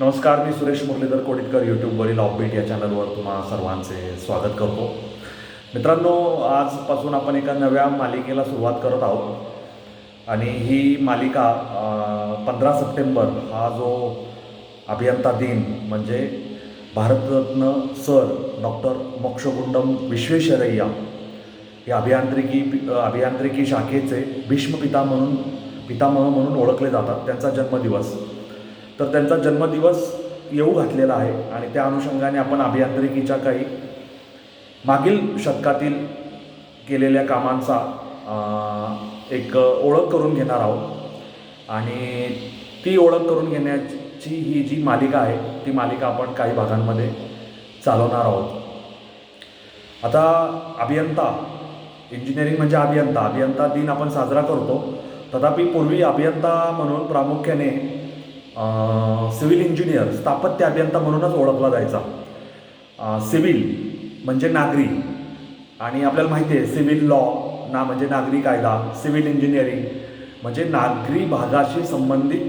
नमस्कार मी सुरेश मुरलीधर कोडितकर यूट्यूबवरील ऑफबीट या चॅनलवर तुम्हा सर्वांचे स्वागत करतो. मित्रांनो आजपासून आपण एका नव्या मालिकेला सुरुवात करत आहोत. आणि ही मालिका पंधरा सप्टेंबर हा जो अभियंता दिन म्हणजे भारतरत्न सर डॉक्टर मोक्षगुंडम विश्वेश्वरय्या हे अभियांत्रिकी अभियांत्रिकी शाखेचे भीष्म पिता म्हणून पितामह म्हणून ओळखले जातात. त्यांचा जन्मदिवस. तर त्यांचा जन्मदिवस येऊ घातलेला आहे आणि त्या अनुषंगाने आपण अभियांत्रिकीच्या काही मागील शतकातील केलेल्या कामांचा एक ओळख करून घेणार आहोत. आणि ती ओळख करून घेण्याची ही जी मालिका आहे ती मालिका आपण काही भागांमध्ये चालवणार आहोत. आता अभियंता इंजिनिअरिंग म्हणजे अभियंता. अभियंता दिन आपण साजरा करतो. तथापि पूर्वी अभियंता म्हणून प्रामुख्याने सिव्हिल इंजिनियर स्थापत्य अभियंता म्हणूनच ओळखला जायचा. सिव्हिल म्हणजे नागरी. आणि आपल्याला माहिती आहे सिव्हिल लॉ ना म्हणजे नागरी कायदा सिव्हिल इंजिनिअरिंग म्हणजे नागरी भागाशी संबंधित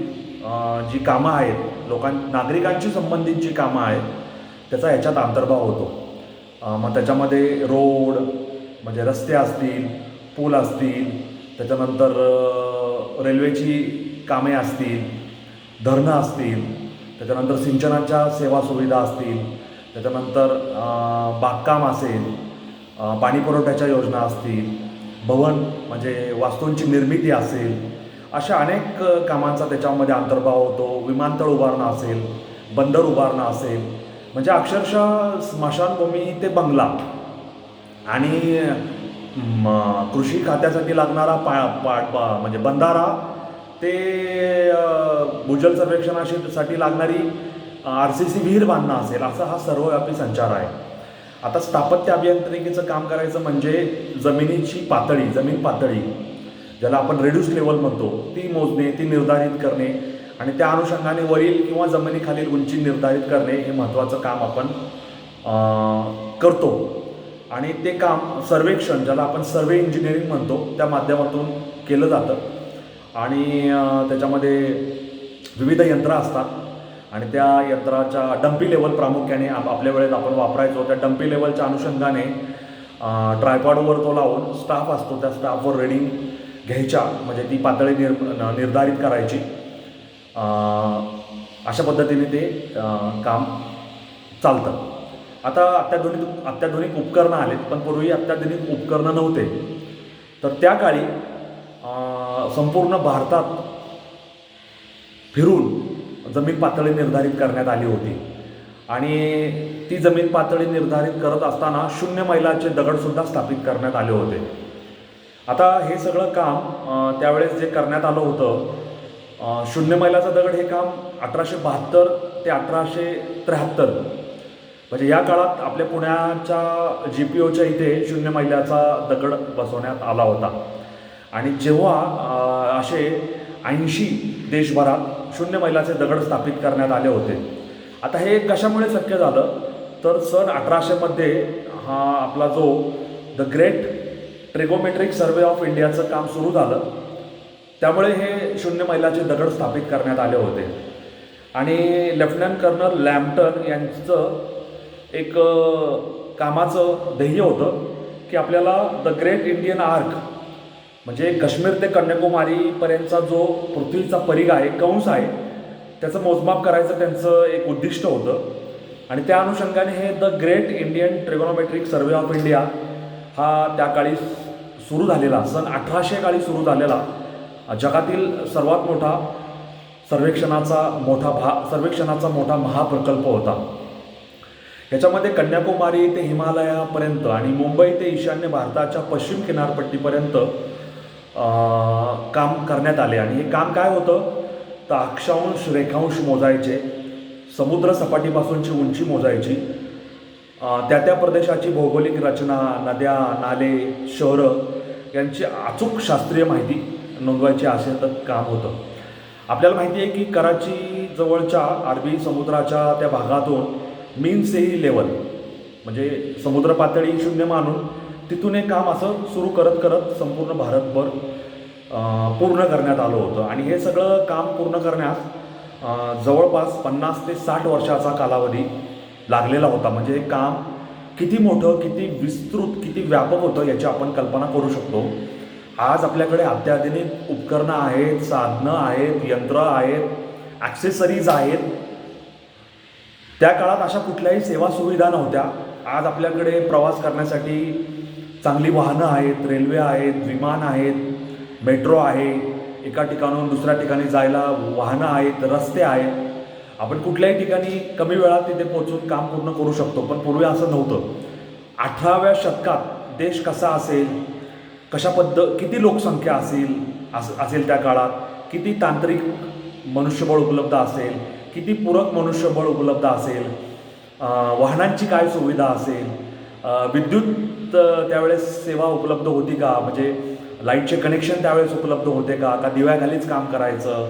जी कामं आहेत लोकां नागरिकांशी संबंधित जी कामं आहेत त्याचा ह्याच्यात अंतर्भाव होतो. मग त्याच्यामध्ये रोड म्हणजे रस्ते असतील पूल असतील त्याच्यानंतर रेल्वेची कामे असतील धरणं असतील त्याच्यानंतर सिंचनाच्या सेवा सुविधा असतील त्याच्यानंतर बागकाम असेल पाणीपुरवठ्याच्या योजना असतील भवन म्हणजे वास्तूंची निर्मिती असेल अशा अनेक कामांचा त्याच्यामध्ये अंतर्भाव होतो. विमानतळ उभारणं असेल बंदर उभारणं असेल म्हणजे अक्षरशः स्मशानभूमी ते बंगला. आणि कृषी खात्यासाठी लागणारा पा पा पा- म्हणजे बंधारा ते भूजल सर्वेक्षणाशी साठी लागणारी आर सी सी विहीर बांधणं असेल असा हा सर्वव्यापी संचार आहे. आता स्थापत्य अभियांत्रिकीचं काम करायचं म्हणजे जमिनीची पातळी जमीन पातळी ज्याला आपण रेड्यूस लेवल म्हणतो ती मोजणे ती निर्धारित करणे आणि त्या अनुषंगाने वरील किंवा जमिनीखालील उंची निर्धारित करणे हे महत्त्वाचं काम आपण करतो. आणि ते काम सर्वेक्षण ज्याला आपण सर्वे इंजिनिअरिंग म्हणतो त्या माध्यमातून केलं जातं. आणि त्याच्यामध्ये विविध यंत्र असतात. आणि त्या यंत्राच्या डम्पी लेवल प्रामुख्याने आप आपल्या वेळेत आपण वापरायचो. त्या डम्पी लेवलच्या अनुषंगाने ट्रायपॉडवर तो लावून स्टाफ असतो. त्या स्टाफवर रेडिंग घ्यायच्या. म्हणजे ती पातळी निर निर्धारित करायची. अशा पद्धतीने ते काम चालतं. आता अत्याधुनिक अत्याधुनिक उपकरणं आलेत. पण पूर्वी अत्याधुनिक उपकरणं नव्हते. तर त्या काळी संपूर्ण भारतात फिरून जमीन पातळी निर्धारित करण्यात आली होती. आणि ती जमीन पातळी निर्धारित करत असताना शून्य मैलाचे दगडसुद्धा स्थापित करण्यात आले होते. आता हे सगळं काम त्यावेळेस जे करण्यात आलं होतं शून्य मैलाचं दगड हे काम अठराशे बहात्तर ते अठराशे त्र्याहत्तर म्हणजे या काळात आपल्या पुण्याच्या जी पी ओच्या इथे शून्य मैलाचा दगड बसवण्यात आला होता. आणि जेव्हा असे ऐंशी देशभरात शून्य मैलाचे दगड स्थापित करण्यात आले होते. आता हे कशामुळे शक्य झालं? तर सन अठराशेमध्ये हा आपला जो the great trigonometric survey of इंडियाचं काम सुरू झालं. त्यामुळे हे शून्य मैलाचे दगड स्थापित करण्यात आले होते. आणि लेफ्टनंट कर्नल लॅम्प्टन यांचं एक कामाचं ध्येय होतं की आपल्याला द ग्रेट इंडियन आर्क म्हणजे काश्मीर ते कन्याकुमारीपर्यंतचा जो पृथ्वीचा परिघ आहे कंस आहे त्याचं मोजमाप करायचं त्यांचं एक उद्दिष्ट होतं. आणि त्या अनुषंगाने हे the great Indian trigonometric survey of India हा त्या काळी सुरू झालेला सन अठराशे काळी सुरू झालेला जगातील सर्वात मोठा सर्वेक्षणाचा मोठा भा सर्वेक्षणाचा मोठा महाप्रकल्प होता. याच्यामध्ये कन्याकुमारी ते हिमालयापर्यंत आणि मुंबई ते ईशान्य भारताच्या पश्चिम किनारपट्टीपर्यंत काम करण्यात आले. आणि हे काम काय होतं? तर अक्षांश रेखांश मोजायचे समुद्र सपाटीपासूनची उंची मोजायची. त्या त्या प्रदेशाची भौगोलिक रचना नद्या नाले शहरं यांची अचूक शास्त्रीय माहिती नोंदवायची असेल तर काम होतं. आपल्याला माहिती आहे की कराची जवळच्या अरबी समुद्राच्या त्या भागातून मीन सी लेवल म्हणजे समुद्र पातळी शून्य मानून तिथून हे काम असं सुरू करत करत संपूर्ण भारतभर पूर्ण करण्यात आलं होतं. आणि हे सगळं काम पूर्ण करण्यास जवळपास पन्नास ते साठ वर्षाचा कालावधी लागलेला होता. म्हणजे हे काम किती मोठं किती विस्तृत किती व्यापक होतं याची आपण कल्पना करू शकतो. आज आपल्याकडे अत्याधुनिक उपकरणं आहेत साधनं आहेत यंत्र आहेत ॲक्सेसरीज आहेत. त्या काळात अशा कुठल्याही सेवा सुविधा नव्हत्या. आज आपल्याकडे प्रवास करण्यासाठी चांगली वाहनं आहेत रेल्वे आहेत विमान आहेत मेट्रो आहे एका ठिकाणाहून दुसऱ्या ठिकाणी जायला वाहनं आहेत रस्ते आहेत. आपण कुठल्याही ठिकाणी कमी वेळात तिथे पोहोचून काम पूर्ण करू शकतो पण पूर्वी असं नव्हतं. अठराव्या शतकात देश कसा असेल कशा पद्ध किती लोकसंख्या असेल अस असेल त्या काळात किती तांत्रिक मनुष्यबळ उपलब्ध असेल किती पूरक मनुष्यबळ उपलब्ध असेल वाहनांची काय सुविधा असेल विद्युत त्यावेळेस सेवा उपलब्ध होती का? म्हणजे लाईटचे कनेक्शन त्यावेळेस उपलब्ध होते का? का दिव्याखालीच काम करायचं?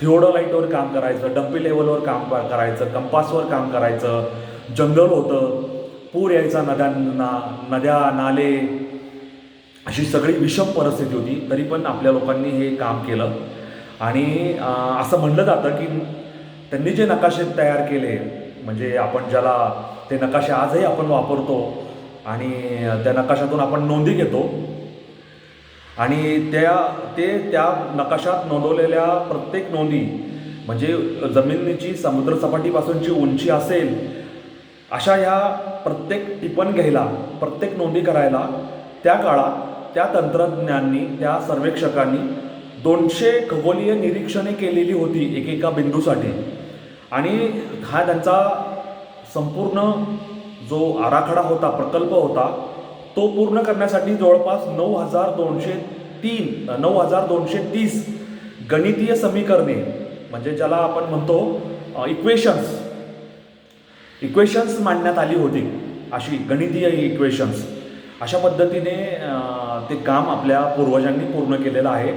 थिओडोलाईटवर काम करायचं डब्बी लेवलवर काम करायचं कंपासवर काम करायचं जंगल होतं पूर यायचा नद्यांना नद्या नाले अशी सगळी विषम परिस्थिती होती तरी पण आपल्या लोकांनी हे काम केलं. आणि असं म्हणलं जातं की त्यांनी जे नकाशे तयार केले म्हणजे आपण ज्याला ते नकाशे आजही आपण वापरतो आणि त्या नकाशातून आपण नोंदी घेतो. आणि त्या ते त्या नकाशात नोंदवलेल्या प्रत्येक नोंदी म्हणजे जमिनीची समुद्रसपाटीपासूनची उंची असेल अशा ह्या प्रत्येक टिपण घ्यायला प्रत्येक नोंदी करायला त्या काळात त्या तंत्रज्ञांनी त्या सर्वेक्षकांनी दोनशे खगोलीय निरीक्षणे केलेली होती एकेका बिंदूसाठी. आणि हा त्यांचा संपूर्ण जो आराखडा होता प्रकल्प होता तो पूर्ण करण्यासाठी जवळपास नऊ हजार दोनशे तीन नऊ हजार दोनशे तीस गणितीय समीकरणे म्हणजे ज्याला आपण म्हणतो इक्वेशन्स इक्वेशन्स मांडण्यात आली होती अशी गणितीय इक्वेशन्स अशा पद्धतीने ते काम आपल्या पूर्वजांनी पूर्ण केलेलं आहे.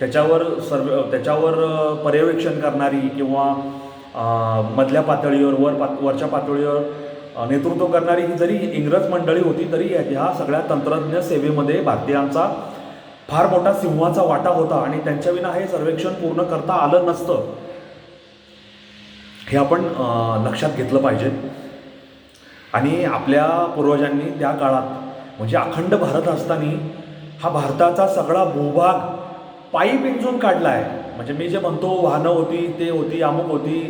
त्याच्यावर सर्व त्याच्यावर पर्यवेक्षण करणारी किंवा मधल्या पातळीवर वर पात वरच्या पातळीवर नेतृत्व करणारी ही जरी इंग्रज मंडळी होती तरी ह्या सगळ्या तंत्रज्ञ सेवेमध्ये भारतीयांचा फार मोठा सिंहाचा वाटा होता आणि त्यांच्याविना हे सर्वेक्षण पूर्ण करता आलं नसतं. हे आपण लक्षात घेतलं पाहिजे. आणि आपल्या पूर्वजांनी त्या काळात म्हणजे अखंड भारत असताना हा भारताचा सगळा भूभाग पायी पिंजून काढला आहे म्हणजे मी जे म्हणतो वाहनं होती ते होती अमुक होती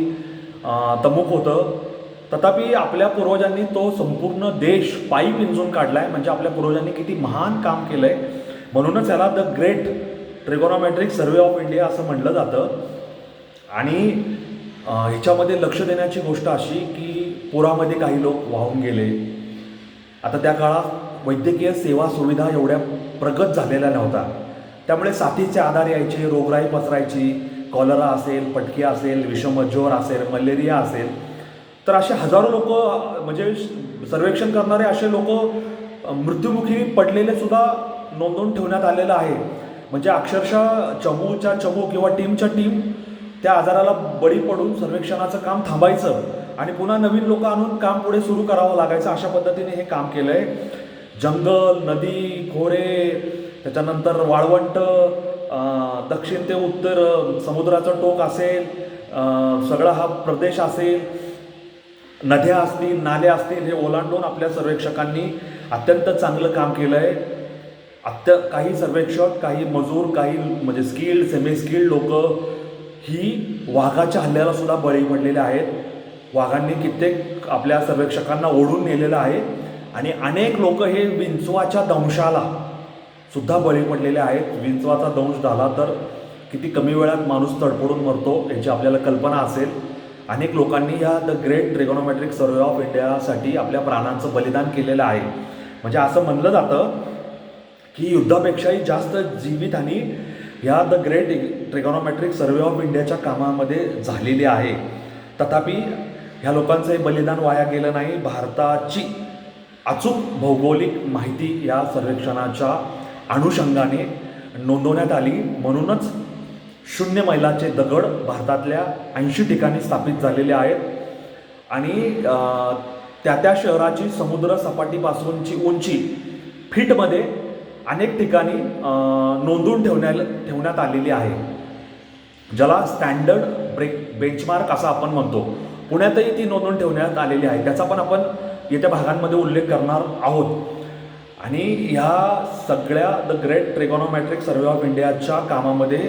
तमुक होतं. तथापि आपल्या पूर्वजांनी तो संपूर्ण देश पायी पिंजून काढला आहे म्हणजे आपल्या पूर्वजांनी किती महान काम केलं आहे म्हणूनच याला the great trigonometric survey of India असं म्हटलं जातं. आणि ह्याच्यामध्ये लक्ष देण्याची गोष्ट अशी की पुरामध्ये काही लोक वाहून गेले. आता त्या काळात वैद्यकीय सेवा सुविधा एवढ्या प्रगत झालेल्या नव्हत्या. त्यामुळे साथीचे आधार यायचे रोगराई पसरायची. कॉलरा असेल पटकी असेल विषमज्वर असेल मलेरिया असेल. तर असे हजारो लोक म्हणजे सर्वेक्षण करणारे असे लोक मृत्युमुखी पडलेले सुद्धा नोंदवून ठेवण्यात आलेलं आहे. म्हणजे अक्षरशः चमूच्या चमू किंवा टीमच्या टीम त्या आजाराला बळी पडून सर्वेक्षणाचं काम थांबायचं आणि पुन्हा नवीन लोक आणून काम पुढे सुरू करावं लागायचं अशा पद्धतीने हे काम केलं आहे जंगल नदी खोरे त्याच्यानंतर वाळवंट दक्षिण ते उत्तर समुद्राचं टोक असेल सगळा हा प्रदेश असेल नद्या असतील नाले असतील हे ओलांडून आपल्या सर्वेक्षकांनी अत्यंत चांगलं काम केलं आहे अत्य काही सर्वेक्षक काही मजूर काही म्हणजे स्किल्ड सेमी स्किल्ड लोक ही वाघाच्या हल्ल्याला सुद्धा बळी पडलेले आहेत. वाघांनी कित्येक आपल्या सर्वेक्षकांना ओढून नेलेलं आहे आणि अनेक लोक हे विंचवाच्या दंशाला सुद्धा बळी पडलेले आहेत. विंचवाचा दंश झाला तर किती कमी वेळात माणूस तडफडून मरतो याची आपल्याला कल्पना असेल. अनेक लोकांनी या the great trigonometric survey of इंडियासाठी आपल्या प्राणांचं बलिदान केलेलं आहे. म्हणजे असं म्हणलं जातं की युद्धापेक्षाही जास्त जीवितहानी ह्या the great trigonometric survey of इंडियाच्या कामामध्ये झालेली आहे. तथापि ह्या लोकांचं हे बलिदान वाया गेलं नाही. भारताची अचूक भौगोलिक माहिती या सर्वेक्षणाच्या अनुषंगाने नोंदवण्यात आली. म्हणूनच शून्य मैलाचे दगड भारतातल्या ऐंशी ठिकाणी स्थापित झालेले आहेत. आणि त्या त्या शहराची समुद्र सपाटीपासूनची उंची फीटमध्ये अनेक ठिकाणी नोंदून नोंदवून ठेवण्या ठेवण्यात आलेली आहे. ज्याला स्टँडर्ड ब्रेक बेंचमार्क असं आपण म्हणतो. पुण्यातही ती नोंदवून ठेवण्यात आलेली आहे. त्याचा पण आपण येत्या भागांमध्ये उल्लेख करणार आहोत. आणि ह्या सगळ्या the great trigonometric survey of इंडियाच्या कामामध्ये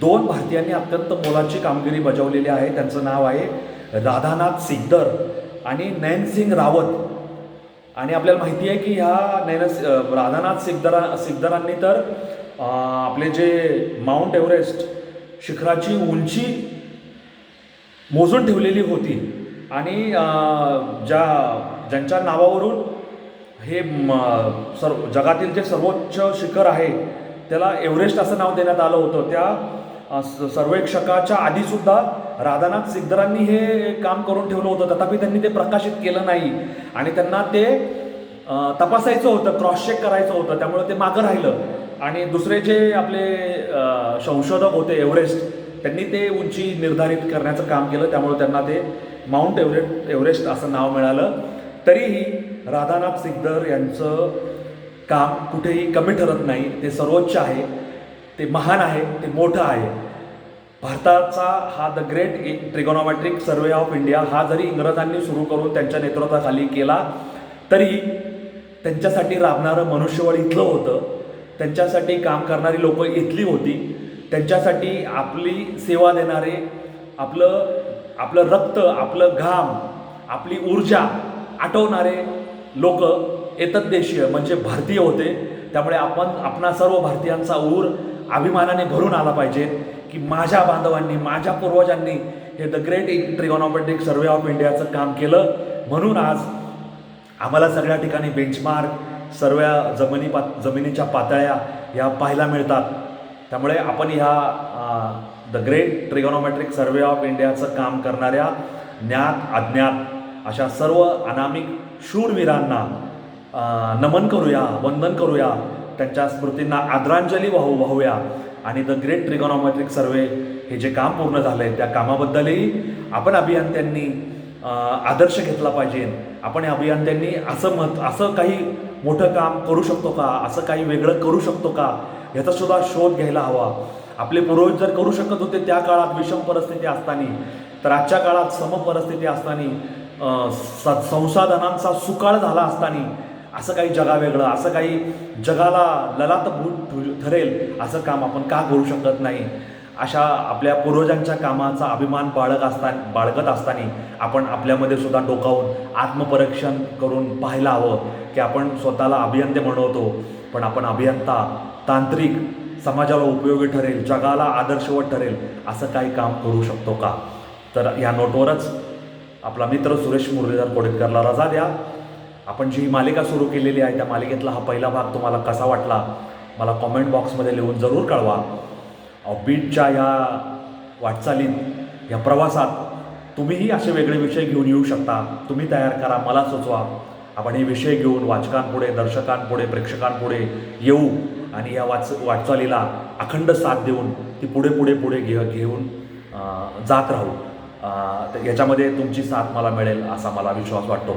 दोन भारतीयांनी अत्यंत मोलाची कामगिरी बजावलेली आहे. त्यांचं नाव आहे राधानाथ सिकदर आणि नयनसिंग रावत. आणि आपल्याला माहिती आहे की ह्या नैनस राधानाथ सिकदरा सिकदरांनी तर आपले जे माउंट एव्हरेस्ट शिखराची उंची मोजून ठेवलेली होती. आणि ज्या ज्यांच्या नावावरून हे सर्व जगातील जे सर्वोच्च शिखर आहे त्याला एव्हरेस्ट असं नाव देण्यात आलं होतं. त्या सर्वेक्षकाच्या आधीसुद्धा राधानाथ सिकदरांनी हे काम करून ठेवलं होतं. तथापि त्यांनी ते प्रकाशित केलं नाही. आणि त्यांना ते तपासायचं होतं क्रॉस चेक करायचं होतं. त्यामुळे ते मागं राहिलं. आणि दुसरे जे आपले संशोधक होते एव्हरेस्ट त्यांनी ते उंची निर्धारित करण्याचं काम केलं. त्यामुळे त्यांना ते माउंट एव्हरेस्ट एव्हरेस्ट असं नाव मिळालं. तरीही राधानाथ सिकदर यांचं काम कुठेही कमी ठरत नाही. ते सर्वोच्च आहे. ते महान आहे ते मोठं आहे. भारताचा हा the great trigonometric survey of India हा जरी इंग्रजांनी सुरू करून त्यांच्या नेतृत्वाखाली केला तरी त्यांच्यासाठी राबणारं मनुष्यबळ इथलं होतं. त्यांच्यासाठी काम करणारी लोकं इथली होती. त्यांच्यासाठी आपली सेवा देणारे आपलं आपलं रक्त आपलं घाम आपली ऊर्जा आटवणारे लोक एतद्देशीय म्हणजे भारतीय होते. त्यामुळे आपण आपणा सर्व भारतीयांचा ऊर अभिमानाने भरून आला पाहिजे की माझ्या बांधवांनी माझ्या पूर्वजांनी हे the great trigonometric survey of इंडियाचं काम केलं. म्हणून आज आम्हाला सगळ्या ठिकाणी बेंचमार्क सर्व जमिनी पा जमिनीच्या पातळ्या या पाहायला मिळतात. त्यामुळे आपण ह्या the great trigonometric survey of इंडियाचं काम करणाऱ्या ज्ञात अज्ञात अशा सर्व अनामिक शूरवीरांना नमन करूया वंदन करूया. त्यांच्या स्मृतींना आदरांजली वाहू वाहूया. आणि द ग्रेट ट्रिगोनॉमेट्रिक सर्वे हे जे काम पूर्ण झालं आहे त्या कामाबद्दलही आपण अभियंत्यांनी आदर्श घेतला पाहिजे. आपण या अभियंत्यांनी असं मत असं काही मोठं काम करू शकतो का? असं काही वेगळं करू शकतो का? ह्याचासुद्धा शोध घ्यायला हवा. आपले पूर्वज जर करू शकत होते त्या काळात विषम परिस्थिती असताना तर आजच्या काळात सम परिस्थिती असताना स- संसाधनांचा सुकाळ झाला असताना असं काही जगावेगळं असं काही जगाला ललात भूत ठरेल असं काम आपण का करू शकत नाही? अशा आपल्या पूर्वजांच्या कामाचा अभिमान बाळग असता बाळगत असताना आपण आपल्यामध्ये सुद्धा डोकावून आत्मपरीक्षण करून पाहायला हवं की आपण स्वतःला अभियंते म्हणवतो. पण आपण अभियंता तांत्रिक समाजाला उपयोगी ठरेल जगाला आदर्शवत ठरेल असं काही काम करू शकतो का? तर या नोटवरच आपला मित्र सुरेश मुरलीधर कोडेकरला रजा द्या. आपण जी मालिका सुरू केलेली आहे त्या मालिकेतला हा पहिला भाग तुम्हाला कसा वाटला मला कॉमेंट बॉक्समध्ये लिहून जरूर कळवा. बीटच्या या वाटचालीत या प्रवासात तुम्हीही असे वेगळे विषय घेऊन येऊ शकता. तुम्ही तयार करा मला सुचवा. आपण हे विषय घेऊन वाचकांपुढे दर्शकांपुढे प्रेक्षकांपुढे येऊ आणि या वाच वाटचालीला अखंड साथ देऊन ती पुढे पुढे पुढे घे घेऊन जात राहू. तर याच्यामध्ये तुमची साथ मला मिळेल असा मला विश्वास वाटतो.